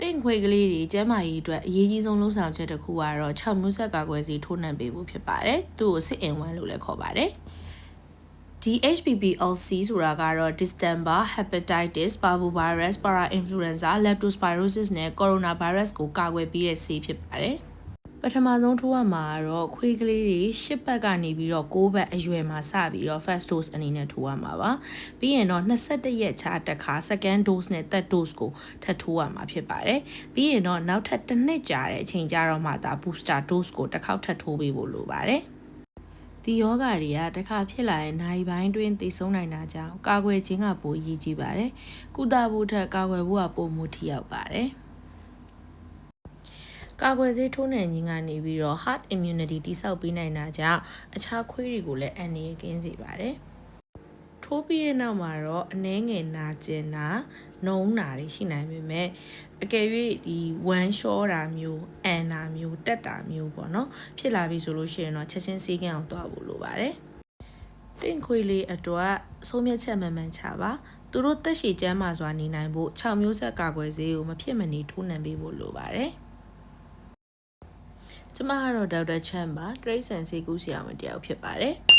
တင့်ခွေကလေးတွေကျန်းမာရေးအတွက်အရေးကြီးဆုံးလှုပ်ဆောင်ချက်တစ်ခုကတော့6မျိုးဆက်ကာကွယ်ဆေးထိုးနှံပေးဖို့ဖြစ်ပါတယ်။သူ့ကိုစစ်အင်ဝမ်လို့လည်းခေါ်ပါတယ်။ဒီ HPV-LC ဆိုတာကတော့ Distemper, Hepatitis, Parvovirus, Parainfluenza, Leptospirosis နဲ့ Coronavirus ကိုကာကွယ်ပေးတဲ့ဆေးဖြစ်ပါတယ်။ ပထမဆုံးထိုးရမှာကတော့ခွေးကလေးတွေ၈ပတ်ကနေပြီးတော့9ပတ်အရွယ်မှာစပြီးတော့ first dose အနေနဲ့ထိုးရမှာပါ။ပြီးရင်တော့22ရက်ခြားတစ်ခါ second dose နဲ့ third dose ကိုထပ်ထိုးရမှာဖြစ်ပါတယ်။ပြီးရင်တော့နောက်ထပ်တစ်နှစ်ကြာတဲ့အချိန်ကြာတော့မှဒါ booster dose ကိုတစ်ခေါက်ထပ်ထိုးပေးဖို့လိုပါတယ်။ဒီယောဂတွေကတစ်ခါဖြစ်လာရင်နိုင်ပိုင်းတွင်သိဆုံးနိုင်တာကြောင့်ကာကွယ်ခြင်းကပိုရည်ကြီးပါတယ်။ကုသဖို့ထက်ကာကွယ်ဖို့ကပိုမိုထိရောက်ပါတယ်။ ကာကွယ်ဆေးထိုးနှံခြင်းကနေပြီးတော့ heart immunity တိစောက်ပေးနိုင်တာကြောင့်အခြားခွေးတွေကိုလည်းအန္တရာယ်ကင်းစေပါတယ်။ထိုးပြီးတဲ့နောက်မှာတော့အနှဲငယ်နာကျင်တာနှုံးနာတွေရှိနိုင်ပေမဲ့အကယ်၍ဒီဝမ်းလျှောတာမျိုးအန်နာမျိုးတက်တာမျိုးပေါ့နော်ဖြစ်လာပြီဆိုလို့ရှိရင်တော့ချက်ချင်းဆေးကန်းအောင်သွားဖို့လိုပါတယ်။တင့်ခွေလေးအတွက်ဆုံးဖြတ်ချက်မှန်မှန်ချပါသူတို့တက်ရှိကျမ်းမာစွာနေနိုင်ဖို့6မျိုးဆက်ကာကွယ်ဆေးကိုမဖြစ်မနေထိုးနှံပေးဖို့လိုပါတယ်။ ကျမကတော့ဒေါက်တာချန်ပါတရိတ်ဆန်စေကူးဆရာဝန်တယောက်ဖြစ်ပါတယ်။